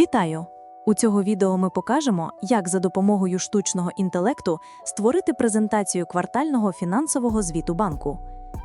Вітаю! У цього відео ми покажемо, як за допомогою штучного інтелекту створити презентацію квартального фінансового звіту банку.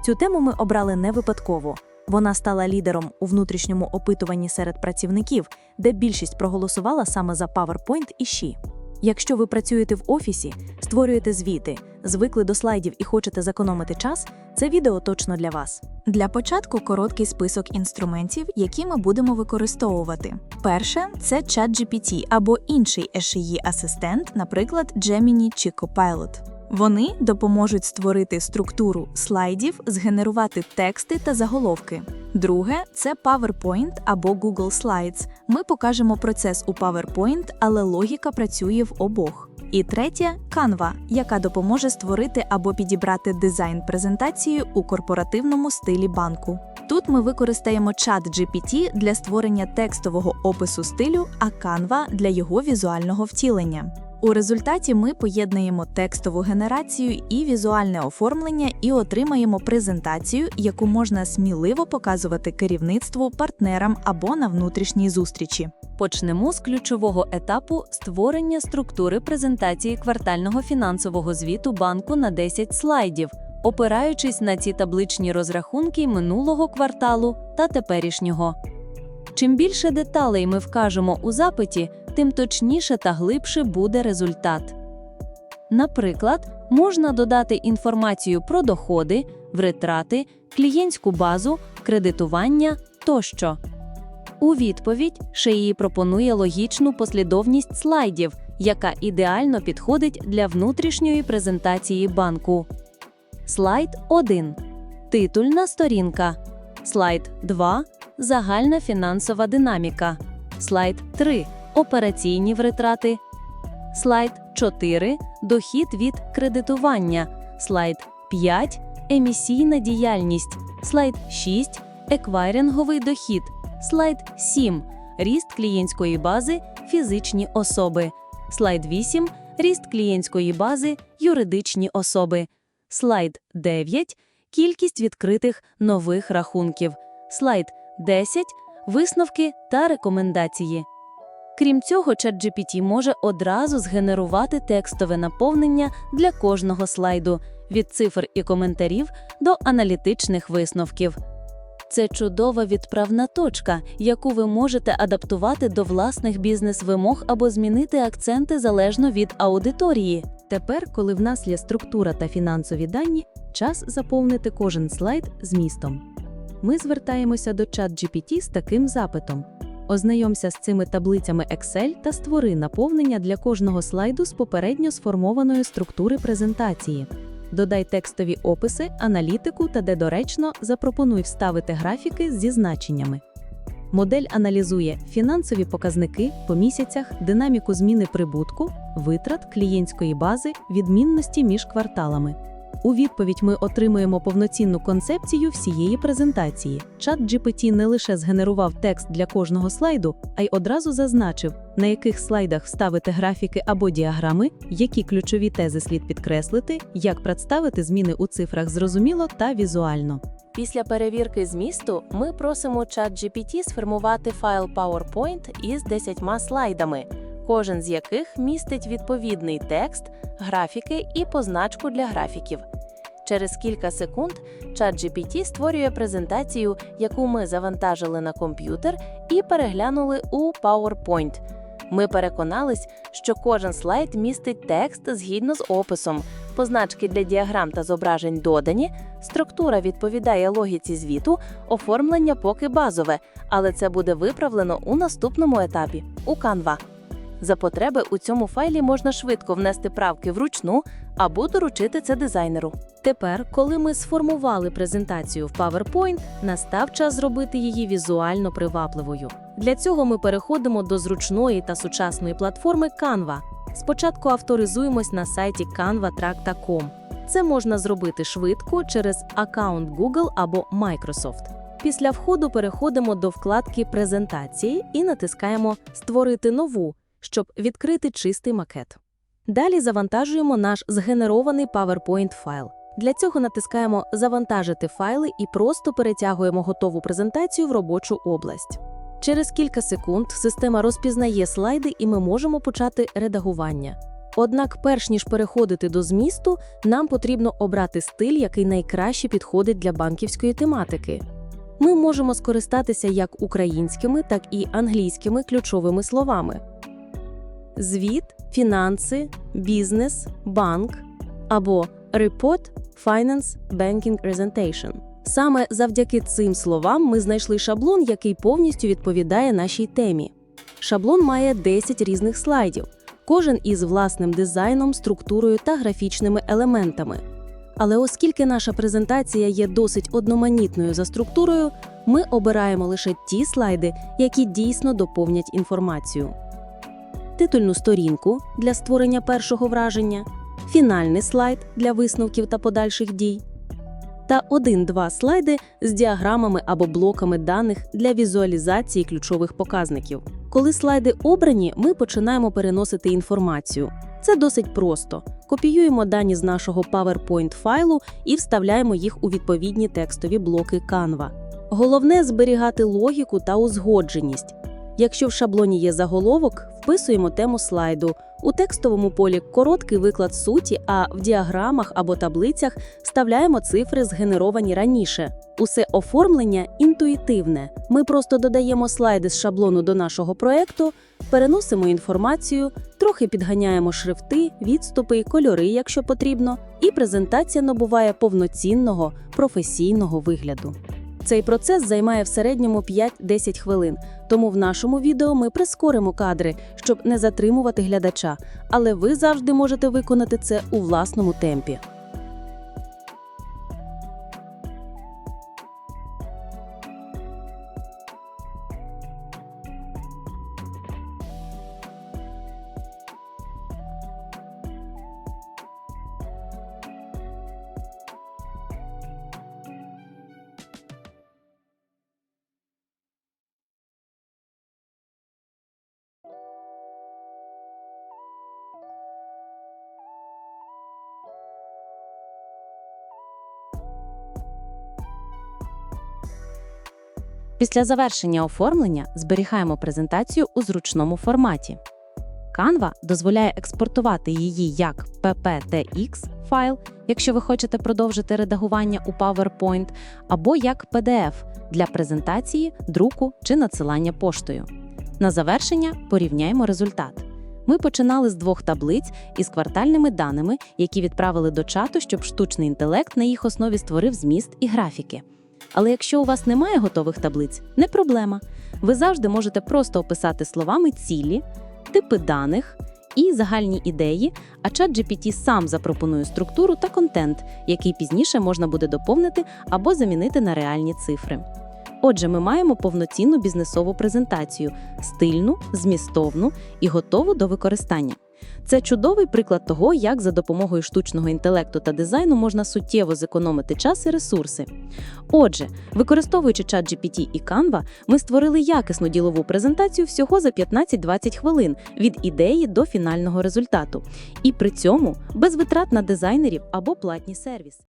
Цю тему ми обрали не випадково. Вона стала лідером у внутрішньому опитуванні серед працівників, де більшість проголосувала саме за PowerPoint і Ші. Якщо ви працюєте в офісі, створюєте звіти, звикли до слайдів і хочете зекономити час, це відео точно для вас. Для початку короткий список інструментів, які ми будемо використовувати. Перше це ChatGPT або інший SEI асистент, наприклад, Gemini чи Copilot. Вони допоможуть створити структуру слайдів, згенерувати тексти та заголовки. Друге це PowerPoint або Google Slides. Ми покажемо процес у PowerPoint, але логіка працює в обох. І третє Canva, яка допоможе створити або підібрати дизайн презентації у корпоративному стилі банку. Тут ми використаємо чат GPT для створення текстового опису стилю, а Canva для його візуального втілення. У результаті ми поєднуємо текстову генерацію і візуальне оформлення і отримаємо презентацію, яку можна сміливо показувати керівництву, партнерам або на внутрішній зустрічі. Почнемо з ключового етапу створення структури презентації квартального фінансового звіту банку на 10 слайдів, опираючись на ці табличні розрахунки минулого кварталу та теперішнього. Чим більше деталей ми вкажемо у запиті, тим точніше та глибше буде результат. Наприклад, можна додати інформацію про доходи, витрати, клієнтську базу, кредитування тощо. У відповідь Шеї пропонує логічну послідовність слайдів, яка ідеально підходить для внутрішньої презентації банку. Слайд 1. Титульна сторінка. Слайд 2. Загальна фінансова динаміка. Слайд 3. Операційні витрати. Слайд 4. Дохід від кредитування. Слайд 5. Емісійна діяльність. Слайд 6. Еквайринговий дохід. Слайд 7. Ріст клієнтської бази фізичні особи. Слайд 8. Ріст клієнтської бази юридичні особи. Слайд 9. Кількість відкритих нових рахунків. Слайд 10. Висновки та рекомендації. Крім цього, ChatGPT може одразу згенерувати текстове наповнення для кожного слайду від цифр і коментарів до аналітичних висновків. Це чудова відправна точка, яку ви можете адаптувати до власних бізнес-вимог або змінити акценти залежно від аудиторії. Тепер, коли в нас є структура та фінансові дані, час заповнити кожен слайд змістом. Ми звертаємося до ChatGPT з таким запитом. Ознайомся з цими таблицями Excel та створи наповнення для кожного слайду з попередньо сформованої структури презентації. Додай текстові описи, аналітику та, де доречно, запропонуй вставити графіки зі значеннями. Модель аналізує фінансові показники по місяцях, динаміку зміни прибутку, витрат клієнтської бази, відмінності між кварталами. У відповідь ми отримуємо повноцінну концепцію всієї презентації. Чат GPT не лише згенерував текст для кожного слайду, а й одразу зазначив, на яких слайдах вставити графіки або діаграми, які ключові тези слід підкреслити, як представити зміни у цифрах зрозуміло та візуально. Після перевірки змісту ми просимо ChatGPT сформувати файл PowerPoint із 10 слайдами, кожен з яких містить відповідний текст, графіки і позначку для графіків. Через кілька секунд ChatGPT створює презентацію, яку ми завантажили на комп'ютер і переглянули у PowerPoint. Ми переконались, що кожен слайд містить текст згідно з описом, позначки для діаграм та зображень додані, структура відповідає логіці звіту, оформлення поки базове, але це буде виправлено у наступному етапі у Canva. За потреби у цьому файлі можна швидко внести правки вручну або доручити це дизайнеру. Тепер, коли ми сформували презентацію в PowerPoint, настав час зробити її візуально привабливою. Для цього ми переходимо до зручної та сучасної платформи Canva. Спочатку авторизуємось на сайті canvatrack.com. Це можна зробити швидко через аккаунт Google або Microsoft. Після входу переходимо до вкладки Презентації і натискаємо Створити нову, щоб відкрити чистий макет. Далі завантажуємо наш згенерований PowerPoint файл. Для цього натискаємо Завантажити файли і просто перетягуємо готову презентацію в робочу область. Через кілька секунд система розпізнає слайди і ми можемо почати редагування. Однак, перш ніж переходити до змісту, нам потрібно обрати стиль, який найкраще підходить для банківської тематики. Ми можемо скористатися як українськими, так і англійськими ключовими словами: звіт, фінанси, бізнес, банк або report, finance, banking presentation. Саме завдяки цим словам ми знайшли шаблон, який повністю відповідає нашій темі. Шаблон має 10 різних слайдів, кожен із власним дизайном, структурою та графічними елементами. Але оскільки наша презентація є досить одноманітною за структурою, ми обираємо лише ті слайди, які дійсно доповнять інформацію. Титульну сторінку для створення першого враження, фінальний слайд для висновків та подальших дій, та один-два слайди з діаграмами або блоками даних для візуалізації ключових показників. Коли слайди обрані, ми починаємо переносити інформацію. Це досить просто. Копіюємо дані з нашого PowerPoint файлу і вставляємо їх у відповідні текстові блоки Canva. Головне зберігати логіку та узгодженість. Якщо в шаблоні є заголовок, вписуємо тему слайду. У текстовому полі короткий виклад суті, а в діаграмах або таблицях вставляємо цифри, згенеровані раніше. Усе оформлення інтуїтивне. Ми просто додаємо слайди з шаблону до нашого проекту, переносимо інформацію, трохи підганяємо шрифти, відступи, кольори, якщо потрібно, і презентація набуває повноцінного професійного вигляду. Цей процес займає в середньому 5-10 хвилин, тому в нашому відео ми прискоримо кадри, щоб не затримувати глядача, але ви завжди можете виконати це у власному темпі. Після завершення оформлення зберігаємо презентацію у зручному форматі. Canva дозволяє експортувати її як PPTX файл, якщо ви хочете продовжити редагування у PowerPoint, або як PDF для презентації, друку чи надсилання поштою. На завершення порівняємо результат. Ми починали з двох таблиць із квартальними даними, які відправили до чату, щоб штучний інтелект на їх основі створив зміст і графіки. Але якщо у вас немає готових таблиць, не проблема. Ви завжди можете просто описати словами цілі, типи даних і загальні ідеї, а ChatGPT сам запропонує структуру та контент, який пізніше можна буде доповнити або замінити на реальні цифри. Отже, ми маємо повноцінну бізнесову презентацію, стильну, змістовну і готову до використання. Це чудовий приклад того, як за допомогою штучного інтелекту та дизайну можна суттєво зекономити час і ресурси. Отже, використовуючи ChatGPT і Canva, ми створили якісну ділову презентацію всього за 15-20 хвилин від ідеї до фінального результату. І при цьому без витрат на дизайнерів або платні сервіс.